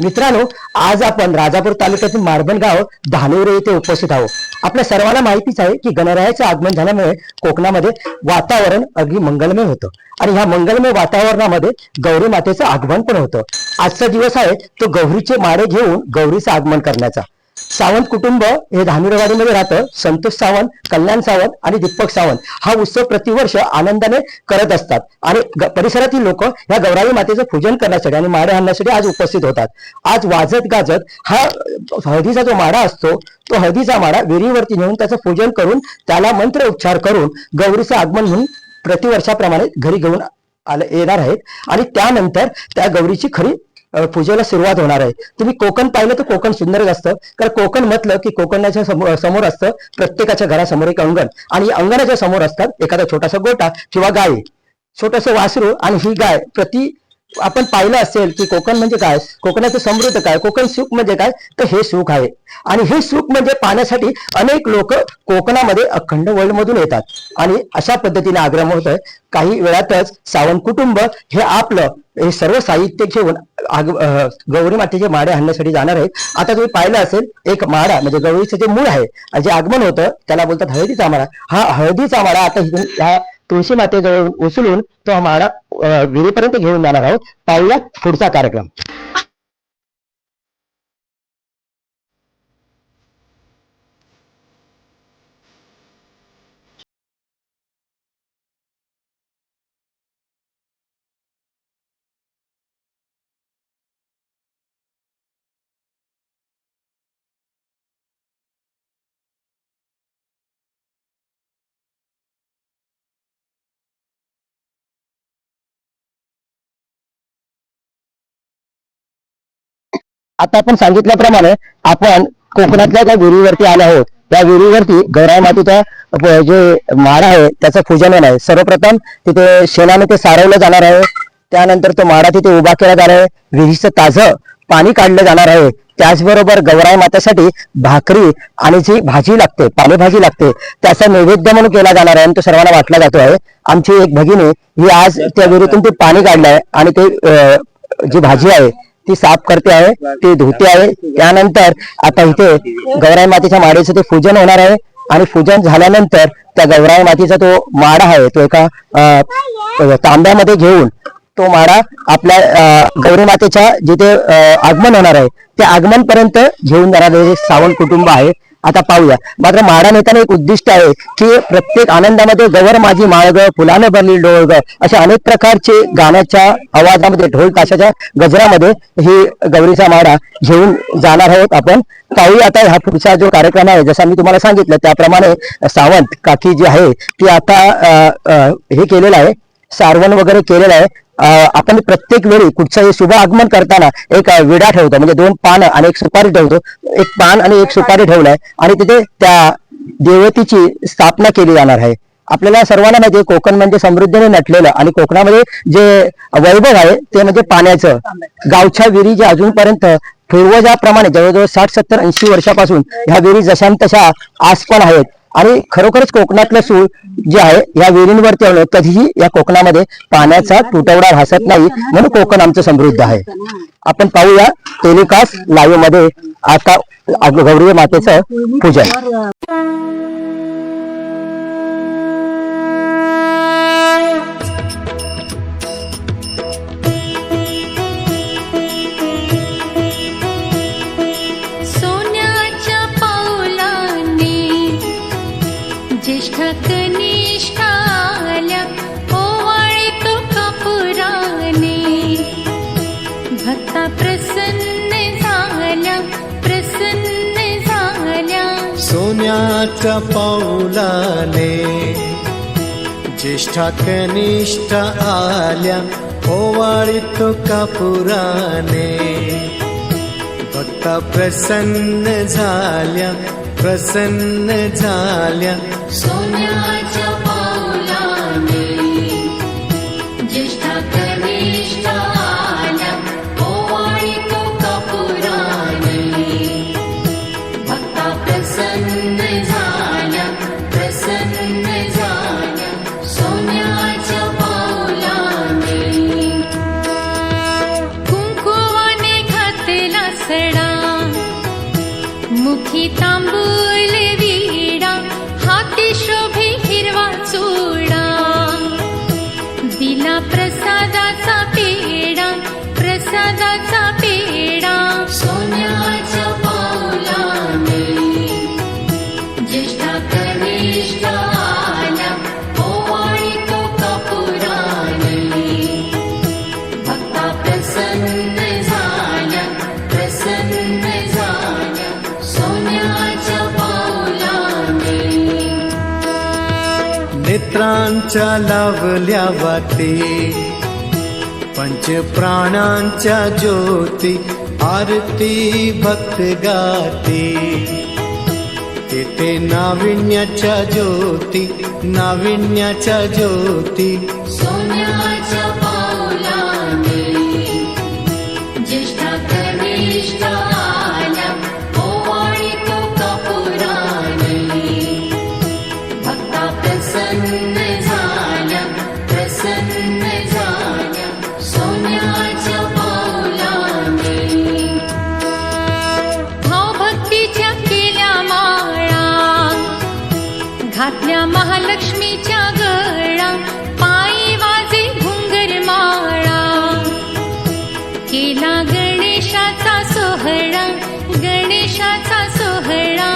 मित्रांनो आज आपण राजापूर तालुक्यातील मारबन गाव धानोरे येथे उपस्थित आहोत. आपल्या सर्वांना माहितीच आहे की गणरायाचं आगमन झाल्यामुळे कोकणामध्ये वातावरण अगदी मंगलमय होतं. आणि ह्या मंगलमय वातावरणामध्ये गौरी मातेचं आगमन पण होतं. आजचा दिवस आहे तो गौरीचे माडे घेऊन गौरीचं आगमन करण्याचा. सावंत कुटुंब हे धानुरवाडीमध्ये राहतं. संतोष सावंत कल्याण सावंत आणि दीपक सावंत. हा उत्सव प्रतिवर्ष आनंदाने करत असतात. आणि ग- परिसरातील लोक ह्या गौराई मातेचं पूजन करण्यासाठी आणि माडे आणण्यासाठी आज उपस्थित होतात. आज वाजत गाजत हा हळदीचा जो माडा असतो तो हळदीचा माडा विहिरीवरती नेऊन त्याचं पूजन करून त्याला मंत्र उच्चार करून गौरीचं आगमन म्हणून प्रतिवर्षाप्रमाणे घरी घेऊन आले येणार आहेत. आणि त्यानंतर त्या गौरीची खरी पूजेला सुरुवात होणार आहे. तुम्ही कोकण पाहिलं तर कोकण सुंदरच असतं. कारण कोकण म्हटलं की कोकणाच्या समोर समोर असतं प्रत्येकाच्या घरासमोर एक अंगण. आणि अंगणाच्या समोर असतात एखादा छोटासा गोटा किंवा गाय. छोटस वासरू आणि ही गाय प्रति आपण पाहिलं असेल की कोकण म्हणजे काय? कोकणाचं समृद्ध काय? कोकण सुख म्हणजे काय? तर हे सुख आहे. आणि हे सुख म्हणजे पाहण्यासाठी अनेक लोक कोकणामध्ये अखंड वर्ल्ड मधून येतात. आणि अशा पद्धतीने आग्रह होत आहे काही वेळातच सावंत कुटुंब हे आपलं हे सर्व साहित्य घेऊन गौरी मातेचे माडे आणण्यासाठी जाणार आहेत. आता तुम्ही पाहिलं असेल एक माडा म्हणजे गौरीचं जे मूळ आहे जे आगमन होतं त्याला बोलतात हळदीचा माडा. हा हळदीचा माडा आता इथून ह्या तुळशी मातेजवळ उचलून तो आम्हाला विहिरीपर्यंत घेऊन जाणार आहोत. पाहूया पुढचा कार्यक्रम. आता आपण सांगितल्याप्रमाणे आपण कोकणातल्या त्या विहिरीवरती आलो आहोत त्या विहिरीवरती गौराय मातीचा जे माडा आहे त्याचं पूजन आहे. सर्वप्रथम तिथे शेणाने ते सारवलं जाणार आहे. त्यानंतर तो माडा तिथे उभा केला जाणार आहे. विहिरीचं ताजं पाणी काढलं जाणार आहे. त्याचबरोबर गौराय मातासाठी भाकरी आणि जी भाजी लागते पालेभाजी लागते त्याचा नैवेद्य म्हणून केला जाणार आहे आणि तो सर्वांना वाटला जातो आहे. आमची एक भगिनी ही आज त्या विहिरीतून ते पाणी काढलंय आणि ते जी भाजी आहे ती साफ करते आहे ती धुते आहे. त्यानंतर आता इथे गौराई मातेच्या माडेचं ते पूजन होणार आहे. आणि पूजन झाल्यानंतर त्या गौराई मातीचा तो माडा आहे तो एका तांब्यामध्ये घेऊन तो माडा आपल्या गौरी मातेच्या जिथे आगमन होणार आहे त्या आगमन पर्यंत घेऊन जाणारे जे सावंत कुटुंब आहे. आता पाहूया. मात्र माडा नेताना एक उद्दिष्ट आहे की प्रत्येक आनंदामध्ये गवर माझी माळग फुलाने भरली डोळग अशा अनेक प्रकारचे गाण्याच्या आवाजामध्ये ढोल ताशाच्या गजरामध्ये ही गौरीचा माडा घेऊन जाणार आहोत आपण. पाहूया आता हा पुढचा जो कार्यक्रम आहे जसा मी तुम्हाला सांगितलं त्याप्रमाणे सावंत काकी जी आहे ती आता हे केलेलं आहे. सारवण वगैरे केलेलं आहे. आपण प्रत्येक वेळी कुठचंही शुभ आगमन करताना एक विडा ठेवतो. म्हणजे दोन पानं आणि एक सुपारी ठेवतो. एक पान आणि एक सुपारी ठेवलाय आणि तिथे त्या देवतेची स्थापना केली जाणार आहे. आपल्याला सर्वांना माहिती कोकण म्हणजे समृद्धीने नटलेलं आणि कोकणामध्ये जे वैभव आहे ते म्हणजे पाण्याचं. गावच्या विहिरी जे अजूनपर्यंत पूर्वजाप्रमाणे जवळजवळ साठ सत्तर ऐंशी वर्षापासून ह्या विहिरी जशा तशा आज पण आहेत. आणि खरोखरच कोकणातलं सूळ जे आहे या विहिरींवरती आलं कधीही या कोकणामध्ये पाण्याचा तुटवडा भासत नाही म्हणून कोकण आमचं समृद्ध आहे. आपण पाहूया टेलिकास्ट लाईव्हमध्ये आता गौरी मातेचं पूजन. भक्ता प्रसन्न झाल्या प्रसन्न सोन्याच्या पाऊलाने ज्येष्ठा कनिष्ठ आल्या ओवाळीत कापुराने। भक्ता प्रसन्न झाल्या प्रसन्न झाल्या। सोन्याच्या लवल पञ्चप्राणा च ज्योति आरती आरति भक्गाति नविन्या च ज्योति नविन्या च ज्योति महालक्ष्मीच्या गळा पायी वाजे घुंगर माळा. केला गणेशाचा सोहळा गणेशाचा सोहळा.